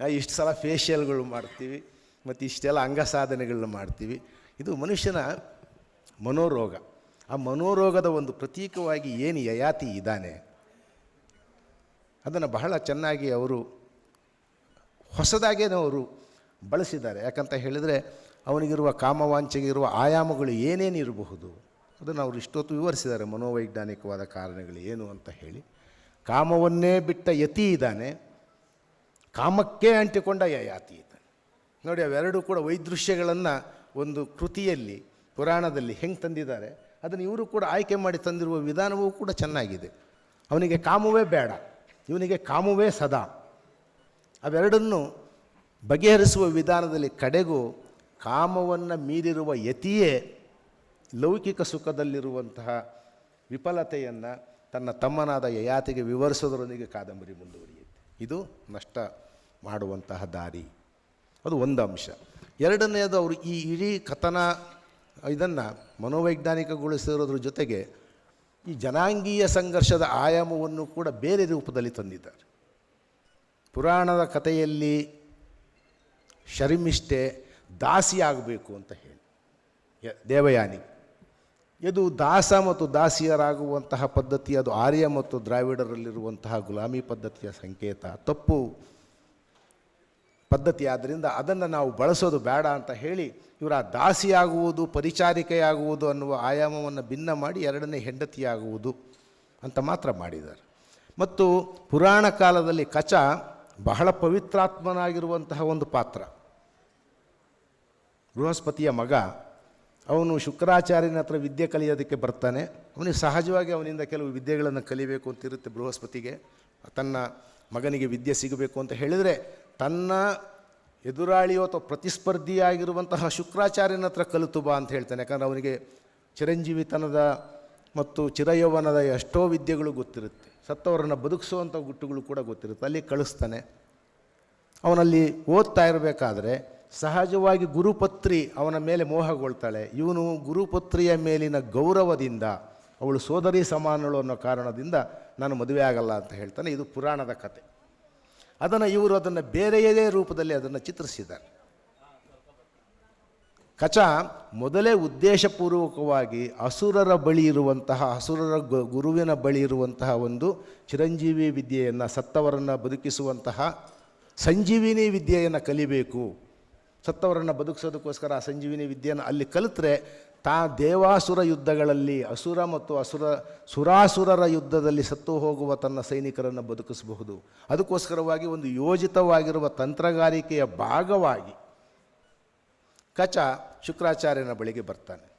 ಇಷ್ಟು ಸಲ ಫೇಶಿಯಲ್ಗಳು ಮಾಡ್ತೀವಿ, ಮತ್ತು ಇಷ್ಟೆಲ್ಲ ಅಂಗಸಾಧನೆಗಳನ್ನ ಮಾಡ್ತೀವಿ. ಇದು ಮನುಷ್ಯನ ಮನೋರೋಗ. ಆ ಮನೋರೋಗದ ಒಂದು ಪ್ರತೀಕವಾಗಿ ಏನು ಯಯಾತಿ ಇದ್ದಾನೆ ಅದನ್ನು ಬಹಳ ಚೆನ್ನಾಗಿ ಅವರು ಹೊಸದಾಗೇನೋ ಅವರು ಬಳಸಿದ್ದಾರೆ. ಯಾಕಂತ ಹೇಳಿದರೆ ಅವನಿಗಿರುವ ಕಾಮವಾಂಚೆಗಿರುವ ಆಯಾಮಗಳು ಏನೇನು ಇರಬಹುದು? ಅದನ್ನು ಅವರು ಇಷ್ಟೊತ್ತು ವಿವರಿಸಿದ್ದಾರೆ. ಮನೋವೈಜ್ಞಾನಿಕವಾದ ಕಾರಣಗಳು ಏನು ಅಂತ ಹೇಳಿ. ಕಾಮವನ್ನೇ ಬಿಟ್ಟ ಯತಿ ಇದ್ದಾನೆ. ಕಾಮಕ್ಕೆ ಅಂಟಿಕೊಂಡ ಯಾತಿ ಇದ್ದಾನೆ. ನೋಡಿ, ಅವೆರಡೂ ಕೂಡ ವೈದೃಶ್ಯಗಳನ್ನು ಒಂದು ಕೃತಿಯಲ್ಲಿ, ಪುರಾಣದಲ್ಲಿ ಹೆಂಗೆ ತಂದಿದ್ದಾರೆ? ಅದನ್ನು ಇವರು ಕೂಡ ಆಯ್ಕೆ ಮಾಡಿ ತಂದಿರುವ ವಿಧಾನವೂ ಕೂಡ ಚೆನ್ನಾಗಿದೆ. ಅವನಿಗೆ ಕಾಮವೇ ಬೇಡ. ಇವನಿಗೆ ಕಾಮವೇ ಸದಾ. ಅವೆರಡನ್ನು ಬಗೆಹರಿಸುವ ವಿಧಾನದಲ್ಲಿ ಕಡೆಗೂ ಕಾಮವನ್ನು ಮೀರಿರುವ ಯತಿಯೇ ಲೌಕಿಕ ಸುಖದಲ್ಲಿರುವಂತಹ ವಿಫಲತೆಯನ್ನು ತನ್ನ ತಮ್ಮನಾದ ಯಯಾತಿಗೆ ವಿವರಿಸೋದರೊಂದಿಗೆ ಕಾದಂಬರಿ ಮುಂದುವರಿಯುತ್ತೆ. ಇದು ನಷ್ಟ ಮಾಡುವಂತಹ ದಾರಿ. ಅದು ಒಂದು ಅಂಶ. ಎರಡನೆಯದು ಅವರು ಈ ಇಡೀ ಕಥನ, ಇದನ್ನು ಮನೋವೈಜ್ಞಾನಿಕಗೊಳಿಸಿರೋದ್ರ ಜೊತೆಗೆ ಈ ಜನಾಂಗೀಯ ಸಂಘರ್ಷದ ಆಯಾಮವನ್ನು ಕೂಡ ಬೇರೆ ರೂಪದಲ್ಲಿ ತಂದಿದ್ದಾರೆ. ಪುರಾಣದ ಕಥೆಯಲ್ಲಿ ಶರ್ಮಿಷ್ಠೆ ದಾಸಿಯಾಗಬೇಕು ಅಂತ ಹೇಳಿ. ದೇವಯಾನಿ. ಇದು ದಾಸ ಮತ್ತು ದಾಸಿಯರಾಗುವಂತಹ ಪದ್ಧತಿ, ಅದು ಆರ್ಯ ಮತ್ತು ದ್ರಾವಿಡರಲ್ಲಿರುವಂತಹ ಗುಲಾಮಿ ಪದ್ಧತಿಯ ಸಂಕೇತ. ತಪ್ಪು ಪದ್ಧತಿ ಆದ್ದರಿಂದ ಅದನ್ನು ನಾವು ಬಳಸೋದು ಬೇಡ ಅಂತ ಹೇಳಿ ಇವರ ದಾಸಿಯಾಗುವುದು, ಪರಿಚಾರಿಕೆಯಾಗುವುದು ಅನ್ನುವ ಆಯಾಮವನ್ನು ಭಿನ್ನ ಮಾಡಿ ಎರಡನೇ ಹೆಂಡತಿಯಾಗುವುದು ಅಂತ ಮಾತ್ರ ಮಾಡಿದ್ದಾರೆ. ಮತ್ತು ಪುರಾಣ ಕಾಲದಲ್ಲಿ ಕಚ ಬಹಳ ಪವಿತ್ರಾತ್ಮನಾಗಿರುವಂತಹ ಒಂದು ಪಾತ್ರ. ಬೃಹಸ್ಪತಿಯ ಮಗ, ಅವನು ಶುಕ್ರಾಚಾರ್ಯನ ಹತ್ರ ವಿದ್ಯೆ ಕಲಿಯೋದಕ್ಕೆ ಬರ್ತಾನೆ. ಅವನಿಗೆ ಸಹಜವಾಗಿ ಅವನಿಂದ ಕೆಲವು ವಿದ್ಯೆಗಳನ್ನು ಕಲಿಬೇಕು ಅಂತಿರುತ್ತೆ ಬೃಹಸ್ಪತಿಗೆ. ತನ್ನ ಮಗನಿಗೆ ವಿದ್ಯೆ ಸಿಗಬೇಕು ಅಂತ ಹೇಳಿದರೆ ತನ್ನ ಎದುರಾಳಿಯೋ ಅಥವಾ ಪ್ರತಿಸ್ಪರ್ಧಿಯಾಗಿರುವಂತಹ ಶುಕ್ರಾಚಾರ್ಯನ ಹತ್ರ ಕಲಿತು ಬಾ ಅಂತ ಹೇಳ್ತಾನೆ. ಯಾಕಂದರೆ ಅವನಿಗೆ ಚಿರಂಜೀವಿತನದ ಮತ್ತು ಚಿರಯೌವನದ ಎಷ್ಟೋ ವಿದ್ಯೆಗಳು ಗೊತ್ತಿರುತ್ತೆ. ಸತ್ತವರನ್ನು ಬದುಕಿಸುವಂಥ ಗುಟ್ಟುಗಳು ಕೂಡ ಗೊತ್ತಿರುತ್ತೆ. ಅಲ್ಲಿ ಕಳಿಸ್ತಾನೆ. ಅವನಲ್ಲಿ ಓದ್ತಾ ಇರಬೇಕಾದ್ರೆ ಸಹಜವಾಗಿ ಗುರುಪತ್ರಿ ಅವನ ಮೇಲೆ ಮೋಹಗೊಳ್ತಾಳೆ. ಇವನು ಗುರುಪತ್ರಿಯ ಮೇಲಿನ ಗೌರವದಿಂದ, ಅವಳು ಸೋದರಿ ಸಮಾನಳು ಅನ್ನೋ ಕಾರಣದಿಂದ ನಾನು ಮದುವೆ ಆಗಲ್ಲ ಅಂತ ಹೇಳ್ತಾನೆ. ಇದು ಪುರಾಣದ ಕತೆ. ಅದನ್ನು ಇವರು ಅದನ್ನು ಬೇರೆಯದೇ ರೂಪದಲ್ಲಿ ಅದನ್ನು ಚಿತ್ರಿಸಿದ್ದಾರೆ. ಕಚ, ಮೊದಲೇ ಉದ್ದೇಶಪೂರ್ವಕವಾಗಿ ಅಸುರರ ಬಳಿ ಇರುವಂತಹ, ಅಸುರರ ಗುರುವಿನ ಬಳಿ ಇರುವಂತಹ ಒಂದು ಚಿರಂಜೀವಿ ವಿದ್ಯೆಯನ್ನು, ಸತ್ತವರನ್ನು ಬದುಕಿಸುವಂತಹ ಸಂಜೀವಿನಿ ವಿದ್ಯೆಯನ್ನು ಕಲಿಬೇಕು. ಸತ್ತವರನ್ನು ಬದುಕಿಸೋದಕ್ಕೋಸ್ಕರ ಆ ಸಂಜೀವಿನಿ ವಿದ್ಯೆಯನ್ನು ಅಲ್ಲಿ ಕಲಿತ್ರೆ ತಾ ದೇವಾಸುರ ಯುದ್ಧಗಳಲ್ಲಿ, ಅಸುರ ಮತ್ತು ಅಸುರ, ಸುರಾಸುರರ ಯುದ್ಧದಲ್ಲಿ ಸತ್ತು ಹೋಗುವ ತನ್ನ ಸೈನಿಕರನ್ನು ಬದುಕಿಸಬಹುದು. ಅದಕ್ಕೋಸ್ಕರವಾಗಿ ಒಂದು ಯೋಜಿತವಾಗಿರುವ ತಂತ್ರಗಾರಿಕೆಯ ಭಾಗವಾಗಿ ಕಚ ಶುಕ್ರಾಚಾರ್ಯನ ಬಳಿಗೆ ಬರ್ತಾನೆ.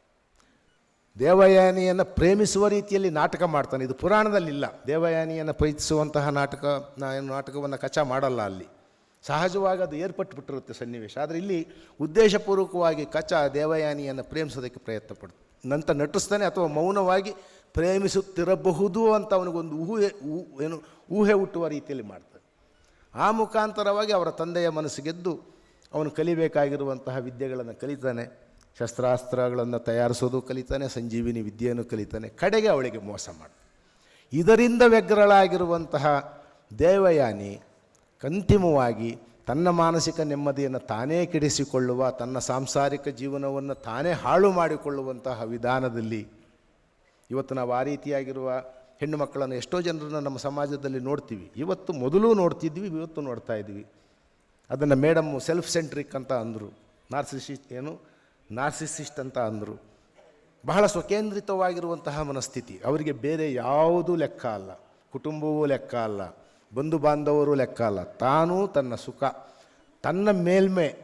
ದೇವಯಾನಿಯನ್ನು ಪ್ರೇಮಿಸುವ ರೀತಿಯಲ್ಲಿ ನಾಟಕ ಮಾಡ್ತಾನೆ. ಇದು ಪುರಾಣದಲ್ಲಿಲ್ಲ. ದೇವಯಾನಿಯನ್ನು ಪ್ರೀತಿಸುವಂತಹ ನಾಟಕ ನಾನು ನಾಟಕವನ್ನು ಕಚ ಮಾಡಲ್ಲ ಅಲ್ಲಿ. ಸಹಜವಾಗಿ ಅದು ಏರ್ಪಟ್ಟು ಬಿಟ್ಟಿರುತ್ತೆ ಸನ್ನಿವೇಶ. ಆದರೆ ಇಲ್ಲಿ ಉದ್ದೇಶಪೂರ್ವಕವಾಗಿ ಕಚ ದೇವಯಾನಿಯನ್ನು ಪ್ರೇಮಿಸೋದಕ್ಕೆ ಪ್ರಯತ್ನ ಪಡ್ತು ನಂತರ ನಟಿಸ್ತಾನೆ ಅಥವಾ ಮೌನವಾಗಿ ಪ್ರೇಮಿಸುತ್ತಿರಬಹುದು ಅಂತ ಅವನಿಗೊಂದು ಊಹೆ ಏನು ಊಹೆ ಹುಟ್ಟುವ ರೀತಿಯಲ್ಲಿ ಮಾಡ್ತಾನೆ. ಆ ಮುಖಾಂತರವಾಗಿ ಅವರ ತಂದೆಯ ಮನಸ್ಸು ಗೆದ್ದು ಅವನು ಕಲಿಬೇಕಾಗಿರುವಂತಹ ವಿದ್ಯೆಗಳನ್ನು ಕಲಿತಾನೆ, ಶಸ್ತ್ರಾಸ್ತ್ರಗಳನ್ನು ತಯಾರಿಸೋದು ಕಲಿತಾನೆ, ಸಂಜೀವಿನಿ ವಿದ್ಯೆಯನ್ನು ಕಲಿತಾನೆ, ಕಡೆಗೆ ಅವಳಿಗೆ ಮೋಸ ಮಾಡಿ ಇದರಿಂದ ವ್ಯಗ್ರಳಾಗಿರುವಂತಹ ದೇವಯಾನಿ ಅಂತಿಮವಾಗಿ ತನ್ನ ಮಾನಸಿಕ ನೆಮ್ಮದಿಯನ್ನು ತಾನೇ ಕೆಡಿಸಿಕೊಳ್ಳುವ, ತನ್ನ ಸಾಂಸಾರಿಕ ಜೀವನವನ್ನು ತಾನೇ ಹಾಳು ಮಾಡಿಕೊಳ್ಳುವಂತಹ ವಿಧಾನದಲ್ಲಿ ಇವತ್ತು ನಾವು ಆ ರೀತಿಯಾಗಿರುವ ಹೆಣ್ಣು ಮಕ್ಕಳನ್ನು ಎಷ್ಟೋ ಜನರನ್ನು ನಮ್ಮ ಸಮಾಜದಲ್ಲಿ ನೋಡ್ತೀವಿ. ಇವತ್ತು ಮೊದಲು ನೋಡ್ತಿದ್ವಿ, ಇವತ್ತು ನೋಡ್ತಾ ಇದ್ವಿ ಅದನ್ನು ಮೇಡಮ್ಮು ಸೆಲ್ಫ್ ಸೆಂಟ್ರಿಕ್ ಅಂತ ಅಂದರು. ನಾರ್ಸಿಸಿಸ್ಟ್ ಏನು? ನಾರ್ಸಿಸಿಸ್ಟ್ ಅಂತ ಅಂದರು. ಬಹಳ ಸ್ವಕೇಂದ್ರಿತವಾಗಿರುವಂತಹ ಮನಸ್ಥಿತಿ. ಅವರಿಗೆ ಬೇರೆ ಯಾವುದೂ ಲೆಕ್ಕ ಅಲ್ಲ. ಕುಟುಂಬವೂ ಲೆಕ್ಕ ಅಲ್ಲ. ಬಂಧು ಬಾಂಧವರು ಲೆಕ್ಕ ಅಲ್ಲ. ತಾನು ತನ್ನ ಸುಖ. ತನ್ನ ಮೇಲ್ಮೆ.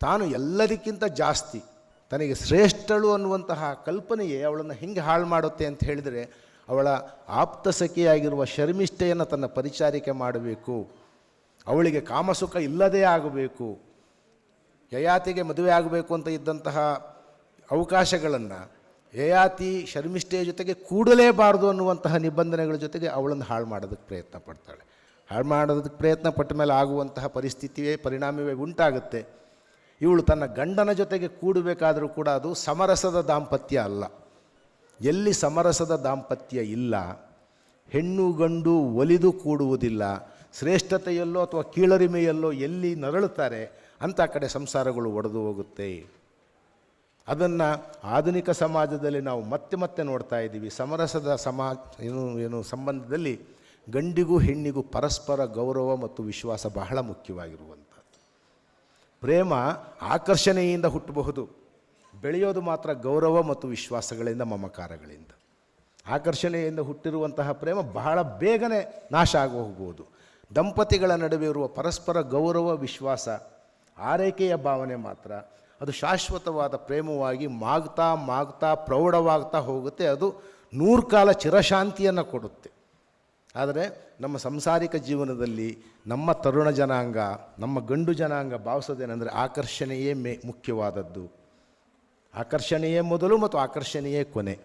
ತಾನು ಎಲ್ಲದಕ್ಕಿಂತ ಜಾಸ್ತಿ. ತನಗೆ ಶ್ರೇಷ್ಠಳು ಅನ್ನುವಂತಹ ಕಲ್ಪನೆಯೇ ಅವಳನ್ನು ಹೆಂಗೆ ಹಾಳು ಮಾಡುತ್ತೆ ಅಂತ ಹೇಳಿದರೆ ಅವಳ ಆಪ್ತ ಸಖಿಯಾಗಿರುವ ಶರ್ಮಿಷ್ಠೆಯನ್ನು ತನ್ನ ಪರಿಚಾರಿಕೆ ಮಾಡಬೇಕು. ಅವಳಿಗೆ ಕಾಮಸುಖ ಇಲ್ಲದೇ ಆಗಬೇಕು, ಯಯಾತಿಗೆ ಮದುವೆ ಆಗಬೇಕು ಅಂತ ಇದ್ದಂತಹ ಅವಕಾಶಗಳನ್ನು ಯಯಾತಿ ಶರ್ಮಿಷ್ಠೆಯ ಜೊತೆಗೆ ಕೂಡಲೇಬಾರದು ಅನ್ನುವಂತಹ ನಿಬಂಧನೆಗಳ ಜೊತೆಗೆ ಅವಳನ್ನು ಹಾಳು ಮಾಡೋದಕ್ಕೆ ಪ್ರಯತ್ನ ಪಡ್ತಾಳೆ. ಹಾಳು ಮಾಡೋದಕ್ಕೆ ಪ್ರಯತ್ನ ಪಟ್ಟ ಮೇಲೆ ಆಗುವಂತಹ ಪರಿಸ್ಥಿತಿಯೇ, ಪರಿಣಾಮವೇ ಉಂಟಾಗುತ್ತೆ. ಇವಳು ತನ್ನ ಗಂಡನ ಜೊತೆಗೆ ಕೂಡಬೇಕಾದರೂ ಕೂಡ ಅದು ಸಮರಸದ ದಾಂಪತ್ಯ ಅಲ್ಲ. ಎಲ್ಲಿ ಸಮರಸದ ದಾಂಪತ್ಯ ಇಲ್ಲ, ಹೆಣ್ಣು ಗಂಡು ಒಲಿದು ಕೂಡುವುದಿಲ್ಲ ಶ್ರೇಷ್ಠತೆಯಲ್ಲೋ ಅಥವಾ ಕೀಳರಿಮೆಯಲ್ಲೋ ಎಲ್ಲಿ ನರಳುತ್ತಾರೆ ಅಂಥ ಕಡೆ ಸಂಸಾರಗಳು ಒಡೆದು ಹೋಗುತ್ತೆ. ಅದನ್ನು ಆಧುನಿಕ ಸಮಾಜದಲ್ಲಿ ನಾವು ಮತ್ತೆ ಮತ್ತೆ ನೋಡ್ತಾ ಇದ್ದೀವಿ. ಸಮರಸದ ಸಮಾಜ ಏನು ಏನು ಸಂಬಂಧದಲ್ಲಿ ಗಂಡಿಗೂ ಹೆಣ್ಣಿಗೂ ಪರಸ್ಪರ ಗೌರವ ಮತ್ತು ವಿಶ್ವಾಸ ಬಹಳ ಮುಖ್ಯವಾಗಿರುವಂಥದ್ದು. ಪ್ರೇಮ ಆಕರ್ಷಣೆಯಿಂದ ಹುಟ್ಟಬಹುದು. ಬೆಳೆಯೋದು ಮಾತ್ರ ಗೌರವ ಮತ್ತು ವಿಶ್ವಾಸಗಳಿಂದ ಮಮಕಾರಗಳಿಂದ. ಆಕರ್ಷಣೆಯಿಂದ ಹುಟ್ಟಿರುವಂತಹ ಪ್ರೇಮ ಬಹಳ ಬೇಗನೆ ನಾಶ ಆಗಿ ದಂಪತಿಗಳ ನಡುವೆ ಇರುವ ಪರಸ್ಪರ ಗೌರವ, ವಿಶ್ವಾಸ, ಆರೈಕೆಯ ಭಾವನೆ ಮಾತ್ರ. ಅದು ಶಾಶ್ವತವಾದ ಪ್ರೇಮವಾಗಿ ಮಾಗ್ತಾ ಮಾಗ್ತಾ, ಪ್ರೌಢವಾಗ್ತಾ ಹೋಗುತ್ತೆ. ಅದು ನೂರು ಕಾಲ ಚಿರಶಾಂತಿಯನ್ನು ಕೊಡುತ್ತೆ. ಆದರೆ ನಮ್ಮ ಸಂಸಾರಿಕ ಜೀವನದಲ್ಲಿ ನಮ್ಮ ತರುಣ ಜನಾಂಗ, ನಮ್ಮ ಗಂಡು ಜನಾಂಗ ಭಾವಿಸೋದೇನೆಂದರೆ ಆಕರ್ಷಣೆಯೇ ಮೇ, ಮುಖ್ಯವಾದದ್ದು. ಆಕರ್ಷಣೆಯೇ ಮೊದಲು ಮತ್ತು ಆಕರ್ಷಣೆಯೇ ಕೊನೆ.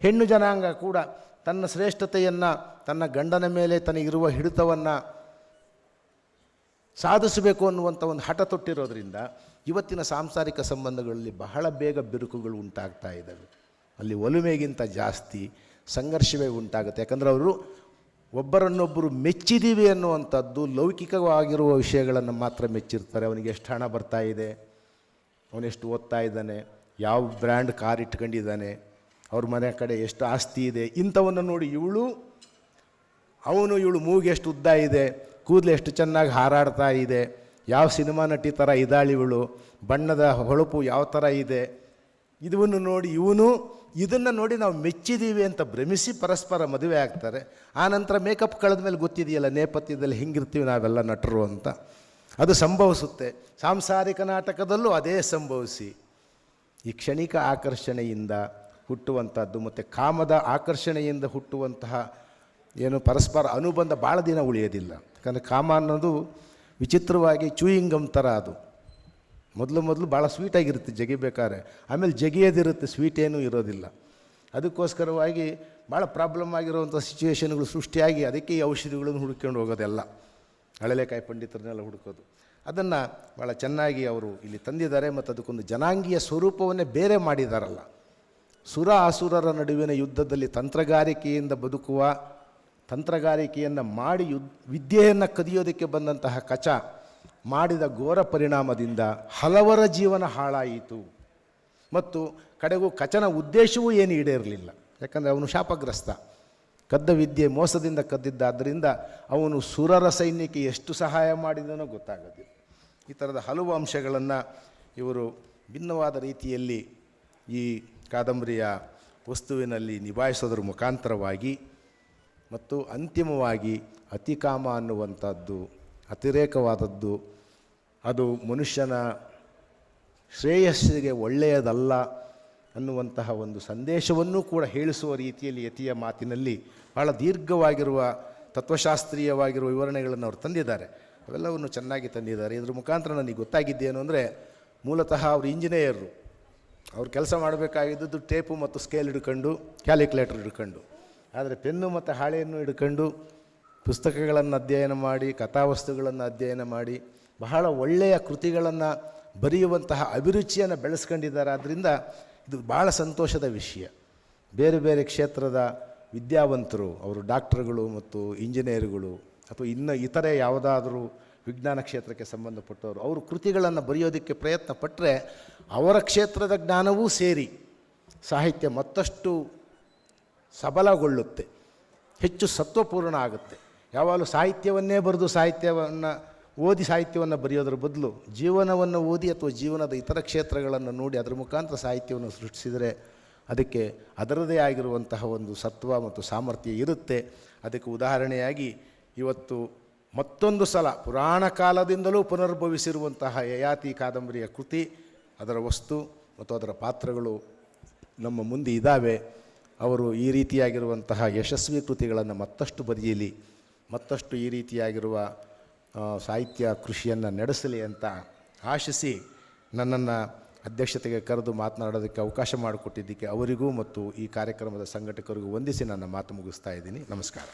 ಹೆಣ್ಣು ಜನಾಂಗ ಕೂಡ ತನ್ನ ಶ್ರೇಷ್ಠತೆಯನ್ನು, ತನ್ನ ಗಂಡನ ಮೇಲೆ ತನಗಿರುವ ಹಿಡಿತವನ್ನು ಸಾಧಿಸಬೇಕು ಅನ್ನುವಂಥ ಒಂದು ಹಠ ತೊಟ್ಟಿರೋದ್ರಿಂದ ಇವತ್ತಿನ ಸಾಂಸಾರಿಕ ಸಂಬಂಧಗಳಲ್ಲಿ ಬಹಳ ಬೇಗ ಬಿರುಕುಗಳು ಉಂಟಾಗ್ತಾ ಇದ್ದಾವೆ. ಅಲ್ಲಿ ಒಲುಮೆಗಿಂತ ಜಾಸ್ತಿ ಸಂಘರ್ಷವೇ ಉಂಟಾಗುತ್ತೆ. ಯಾಕಂದರೆ ಅವರು ಒಬ್ಬರನ್ನೊಬ್ಬರು ಮೆಚ್ಚಿದ್ದೀವಿ ಅನ್ನುವಂಥದ್ದು ಲೌಕಿಕವಾಗಿರುವ ವಿಷಯಗಳನ್ನು ಮಾತ್ರ ಮೆಚ್ಚಿರ್ತಾರೆ. ಅವನಿಗೆ ಎಷ್ಟು ಹಣ ಬರ್ತಾ ಇದೆ, ಅವನೆಷ್ಟು ಓದ್ತಾ ಇದ್ದಾನೆ, ಯಾವ ಬ್ರ್ಯಾಂಡ್ ಕಾರ್ ಇಟ್ಕೊಂಡಿದ್ದಾನೆ ಅವ್ರ ಮನೆ ಕಡೆ ಎಷ್ಟು ಆಸ್ತಿ ಇದೆ, ಇಂಥವನ್ನು ನೋಡಿ ಇವಳು, ಅವನು ಇವಳು ಮೂಗು ಎಷ್ಟು ಉದ್ದ ಇದೆ, ಕೂದಲು ಎಷ್ಟು ಚೆನ್ನಾಗಿ ಹಾರಾಡ್ತಾ ಇದೆ, ಯಾವ ಸಿನಿಮಾ ನಟಿ ಥರ ಇದ್ದಾಳಿವಳು ಬಣ್ಣದ ಹೊಳಪು ಯಾವ ಥರ ಇದೆ, ಇದನ್ನು ನೋಡಿ ಇವನು, ಇದನ್ನು ನೋಡಿ ನಾವು ಮೆಚ್ಚಿದ್ದೀವಿ ಅಂತ ಭ್ರಮಿಸಿ ಪರಸ್ಪರ ಮದುವೆ ಆಗ್ತಾರೆ. ನಂತರ ಮೇಕಪ್ ಕಳೆದ ಮೇಲೆ ಗೊತ್ತಿದೆಯಲ್ಲ, ನೇಪಥ್ಯದಲ್ಲಿ ಹಿಂಗಿರ್ತೀವಿ ನಾವೆಲ್ಲ ನಟರು ಅಂತ. ಅದು ಸಂಭವಿಸುತ್ತೆ. ಸಾಂಸಾರಿಕ ನಾಟಕದಲ್ಲೂ ಅದೇ ಸಂಭವಿಸಿ. ಈ ಕ್ಷಣಿಕ ಆಕರ್ಷಣೆಯಿಂದ ಹುಟ್ಟುವಂಥದ್ದು, ಮತ್ತು ಕಾಮದ ಆಕರ್ಷಣೆಯಿಂದ ಹುಟ್ಟುವಂತಹ ಏನು ಪರಸ್ಪರ ಅನುಬಂಧ ಭಾಳ ದಿನ ಉಳಿಯೋದಿಲ್ಲ. ಯಾಕಂದರೆ ಕಾಮ ಅನ್ನೋದು ವಿಚಿತ್ರವಾಗಿ ಚೂಯಿಂಗಮ್ ಥರ ಅದು. ಮೊದಲು ಮೊದಲು ಭಾಳ ಸ್ವೀಟಾಗಿರುತ್ತೆ ಜಗಿಬೇಕಾದ್ರೆ ಆಮೇಲೆ ಜಗಿಯೋದಿರುತ್ತೆ ಸ್ವೀಟ್ ಏನೂ ಇರೋದಿಲ್ಲ. ಅದಕ್ಕೋಸ್ಕರವಾಗಿ ಭಾಳ ಪ್ರಾಬ್ಲಮ್ ಆಗಿರುವಂಥ ಸಿಚುವೇಷನ್ಗಳು ಸೃಷ್ಟಿಯಾಗಿ ಅದಕ್ಕೆ ಈ ಔಷಧಿಗಳನ್ನು ಹುಡ್ಕೊಂಡು ಹೋಗೋದೆಲ್ಲ. ಹಳಲೆಕಾಯಿ ಪಂಡಿತರನ್ನೆಲ್ಲ ಹುಡುಕೋದು. ಅದನ್ನು ಭಾಳ ಚೆನ್ನಾಗಿ ಅವರು ಇಲ್ಲಿ ತಂದಿದ್ದಾರೆ ಮತ್ತು ಅದಕ್ಕೊಂದು ಜನಾಂಗೀಯ ಸ್ವರೂಪವನ್ನೇ ಬೇರೆ ಮಾಡಿದಾರಲ್ಲ. ಸುರ ಅಸುರರ ನಡುವಿನ ಯುದ್ಧದಲ್ಲಿ ತಂತ್ರಗಾರಿಕೆಯಿಂದ ಬದುಕುವ, ತಂತ್ರಗಾರಿಕೆಯನ್ನು ಮಾಡಿ ಯುದ್ ವಿದ್ಯೆಯನ್ನು ಕದಿಯೋದಕ್ಕೆ ಬಂದಂತಹ ಕಚ ಮಾಡಿದ ಘೋರ ಪರಿಣಾಮದಿಂದ ಹಲವರ ಜೀವನ ಹಾಳಾಯಿತು. ಮತ್ತು ಕಡೆಗೂ ಕಚನ ಉದ್ದೇಶವೂ ಏನು ಈಡೇರಲಿಲ್ಲ. ಯಾಕಂದರೆ ಅವನು ಶಾಪಗ್ರಸ್ತ. ಕದ್ದ ವಿದ್ಯೆ ಮೋಸದಿಂದ ಕದ್ದಿದ್ದಾದ್ದರಿಂದ ಅವನು ಸುರರ ಸೈನ್ಯಕ್ಕೆ ಎಷ್ಟು ಸಹಾಯ ಮಾಡಿದನೋ ಗೊತ್ತಾಗೋದಿಲ್ಲ. ಈ ಥರದ ಹಲವು ಅಂಶಗಳನ್ನು ಇವರು ಭಿನ್ನವಾದ ರೀತಿಯಲ್ಲಿ ಈ ಕಾದಂಬರಿಯ ವಸ್ತುವಿನಲ್ಲಿ ನಿಭಾಯಿಸೋದ್ರ ಮುಖಾಂತರವಾಗಿ ಮತ್ತು ಅಂತಿಮವಾಗಿ ಅತಿಕಾಮ ಅನ್ನುವಂಥದ್ದು, ಅತಿರೇಕವಾದದ್ದು, ಅದು ಮನುಷ್ಯನ ಶ್ರೇಯಸ್ಸಿಗೆ ಒಳ್ಳೆಯದಲ್ಲ ಅನ್ನುವಂತಹ ಒಂದು ಸಂದೇಶವನ್ನೂ ಕೂಡ ಹೇಳಿಸುವ ರೀತಿಯಲ್ಲಿ ಯತಿಯ ಮಾತಿನಲ್ಲಿ ಬಹಳ ದೀರ್ಘವಾಗಿರುವ ತತ್ವಶಾಸ್ತ್ರೀಯವಾಗಿರುವ ವಿವರಣೆಗಳನ್ನು ಅವರು ತಂದಿದ್ದಾರೆ. ಅವೆಲ್ಲವನ್ನು ಚೆನ್ನಾಗಿ ತಂದಿದ್ದಾರೆ. ಇದರ ಮುಖಾಂತರ ನನಗೆ ಗೊತ್ತಾಗಿದ್ದೇನು ಅಂದರೆ ಮೂಲತಃ ಅವರು ಇಂಜಿನಿಯರು ಅವ್ರು ಕೆಲಸ ಮಾಡಬೇಕಾಗಿದ್ದದ್ದು ಟೇಪು ಮತ್ತು ಸ್ಕೇಲ್ ಹಿಡ್ಕೊಂಡು, ಕ್ಯಾಲ್ಕುಲೇಟರ್ ಹಿಡ್ಕೊಂಡು. ಆದರೆ ಪೆನ್ನು ಮತ್ತು ಹಾಳೆಯನ್ನು ಹಿಡ್ಕೊಂಡು ಪುಸ್ತಕಗಳನ್ನು ಅಧ್ಯಯನ ಮಾಡಿ, ಕಥಾವಸ್ತುಗಳನ್ನು ಅಧ್ಯಯನ ಮಾಡಿ, ಬಹಳ ಒಳ್ಳೆಯ ಕೃತಿಗಳನ್ನು ಬರೆಯುವಂತಹ ಅಭಿರುಚಿಯನ್ನು ಬೆಳೆಸ್ಕೊಂಡಿದ್ದಾರೆ. ಆದ್ದರಿಂದ ಇದು ಭಾಳ ಸಂತೋಷದ ವಿಷಯ. ಬೇರೆ ಬೇರೆ ಕ್ಷೇತ್ರದ ವಿದ್ಯಾವಂತರು, ಅವರು ಡಾಕ್ಟರ್ಗಳು ಮತ್ತು ಇಂಜಿನಿಯರ್ಗಳು, ಅಥವಾ ಇನ್ನು ಇತರೆ ಯಾವುದಾದರೂ ವಿಜ್ಞಾನ ಕ್ಷೇತ್ರಕ್ಕೆ ಸಂಬಂಧಪಟ್ಟವರು, ಅವರು ಕೃತಿಗಳನ್ನು ಬರೆಯೋದಕ್ಕೆ ಪ್ರಯತ್ನ ಪಟ್ಟರೆ ಅವರ ಕ್ಷೇತ್ರದ ಜ್ಞಾನವೂ ಸೇರಿ ಸಾಹಿತ್ಯ ಮತ್ತಷ್ಟು ಸಬಲಗೊಳ್ಳುತ್ತೆ, ಹೆಚ್ಚು ಸತ್ವಪೂರ್ಣ ಆಗುತ್ತೆ. ಯಾವಾಗಲೂ ಸಾಹಿತ್ಯವನ್ನೇ ಬರೆದು ಸಾಹಿತ್ಯವನ್ನು, ಓದಿ ಸಾಹಿತ್ಯವನ್ನು ಬರೆಯೋದ್ರ ಬದಲು ಜೀವನವನ್ನು ಓದಿ ಅಥವಾ ಜೀವನದ ಇತರ ಕ್ಷೇತ್ರಗಳನ್ನು ನೋಡಿ ಅದರ ಮುಖಾಂತರ ಸಾಹಿತ್ಯವನ್ನು ಸೃಷ್ಟಿಸಿದರೆ ಅದಕ್ಕೆ ಅದರದೇ ಆಗಿರುವಂತಹ ಒಂದು ಸತ್ವ ಮತ್ತು ಸಾಮರ್ಥ್ಯ ಇರುತ್ತೆ. ಅದಕ್ಕೆ ಉದಾಹರಣೆಯಾಗಿ ಇವತ್ತು ಮತ್ತೊಂದು ಸಲ ಪುರಾಣ ಕಾಲದಿಂದಲೂ ಪುನರ್ಭವಿಸಿರುವಂತಹ ಯಯಾತಿ ಕಾದಂಬರಿಯ ಕೃತಿ, ಅದರ ವಸ್ತು ಮತ್ತು ಅದರ ಪಾತ್ರಗಳು ನಮ್ಮ ಮುಂದೆ ಇದ್ದಾವೆ. ಅವರು ಈ ರೀತಿಯಾಗಿರುವಂತಹ ಯಶಸ್ವಿ ಕೃತಿಗಳನ್ನು ಮತ್ತಷ್ಟು ಬರೆಯಲಿ ಮತ್ತಷ್ಟು ಈ ರೀತಿಯಾಗಿರುವ ಸಾಹಿತ್ಯ ಕೃಷಿಯನ್ನು ನಡೆಸಲಿ ಅಂತ ಆಶಿಸಿ ನನ್ನನ್ನು ಅಧ್ಯಕ್ಷತೆಗೆ ಕರೆದು ಮಾತನಾಡೋದಕ್ಕೆ ಅವಕಾಶ ಮಾಡಿಕೊಟ್ಟಿದ್ದಕ್ಕೆ ಅವರಿಗೂ ಮತ್ತು ಈ ಕಾರ್ಯಕ್ರಮದ ಸಂಘಟಕರಿಗೂ ವಂದಿಸಿ ನನ್ನ ಮಾತು ಮುಗಿಸ್ತಾ ಇದ್ದೀನಿ. ನಮಸ್ಕಾರ.